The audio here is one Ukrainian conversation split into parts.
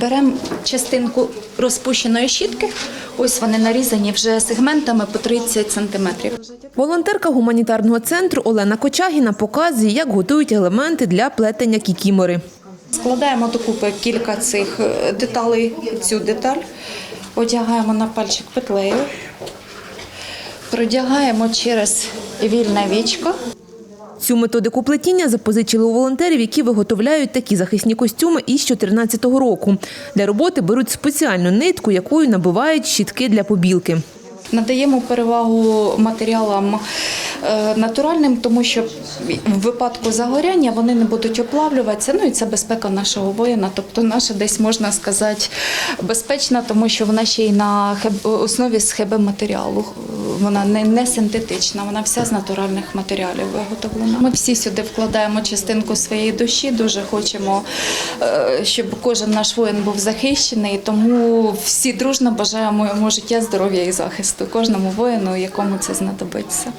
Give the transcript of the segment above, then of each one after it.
Беремо частинку розпущеної щітки. Ось вони нарізані вже сегментами по 30 сантиметрів. Волонтерка гуманітарного центру Олена Кочагіна показує, як готують елементи для плетення кікімори. Складаємо докупи кілька цих е, деталей, цю деталь, одягаємо на пальчик петлею, продягаємо через вільне вічко. Цю методику плетіння запозичили у волонтерів, які виготовляють такі захисні костюми із 2014 року. Для роботи беруть спеціальну нитку, якою набивають щітки для побілки. Надаємо перевагу матеріалам натуральним, тому що в випадку загоряння вони не будуть оплавлюватися. Ну і це безпека нашого воїна. Тобто наша десь можна сказати безпечна, тому що вона ще й на хеб- основі з ХБ матеріалу. Вона не, не синтетична, вона вся з натуральних матеріалів виготовлена. Ми всі сюди вкладаємо частинку своєї душі. Дуже хочемо, е, щоб кожен наш воїн був захищений. Тому всі дружно бажаємо йому життя, здоров'я і захисту. Кожному воїну, якому це знадобиться.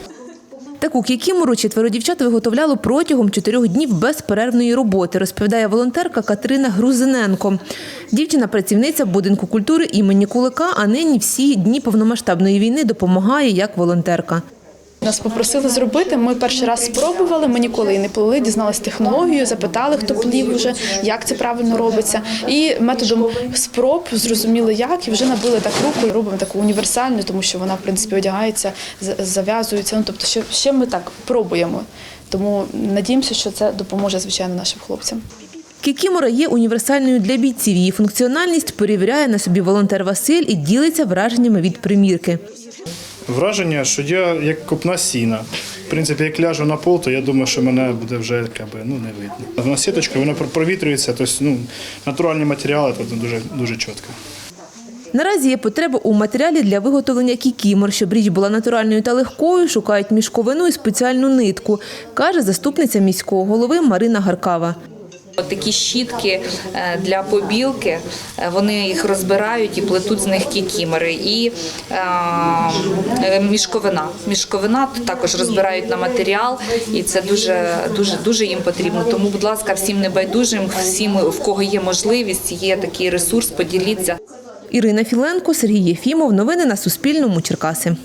Таку кікімору четверо дівчат виготовляло протягом чотирьох днів безперервної роботи, розповідає волонтерка Катерина Грузиненко. Дівчина працівниця будинку культури імені Кулика, а нині всі дні повномасштабної війни допомагає як волонтерка. Нас попросили зробити. Ми перший раз спробували. Ми ніколи її не плели, дізналися технологію, запитали, хто плів вже, як це правильно робиться. І методом спроб зрозуміли, як і вже набили так руку і робимо таку універсальну, тому що вона в принципі одягається, зав'язується. Ну тобто, ще, ще ми так пробуємо. Тому надіємося, що це допоможе звичайно нашим хлопцям. Кікімора є універсальною для бійців. Її функціональність перевіряє на собі волонтер Василь і ділиться враженнями від примірки. Враження, що я як копна сіна. В принципі, як ляжу на пол, то я думаю, що мене буде вже якби, ну, не видно. Вона сіточка, вона провітрюється, тобто ну, натуральні матеріали, тобто дуже, дуже чітко. Наразі є потреба у матеріалі для виготовлення кікімор. Щоб річ була натуральною та легкою, шукають мішковину і спеціальну нитку, каже заступниця міського голови Марина Гаркава. Такі щітки е, для побілки, е, вони їх розбирають і плетуть з них кікімери. І е, е, мішковина. Мішковина також розбирають на матеріал, і це дуже, дуже, дуже їм потрібно. Тому, будь ласка, всім небайдужим, всім, в кого є можливість, є такий ресурс, поділіться. Ірина Філенко, Сергій Єфімов. Новини на Суспільному. Черкаси.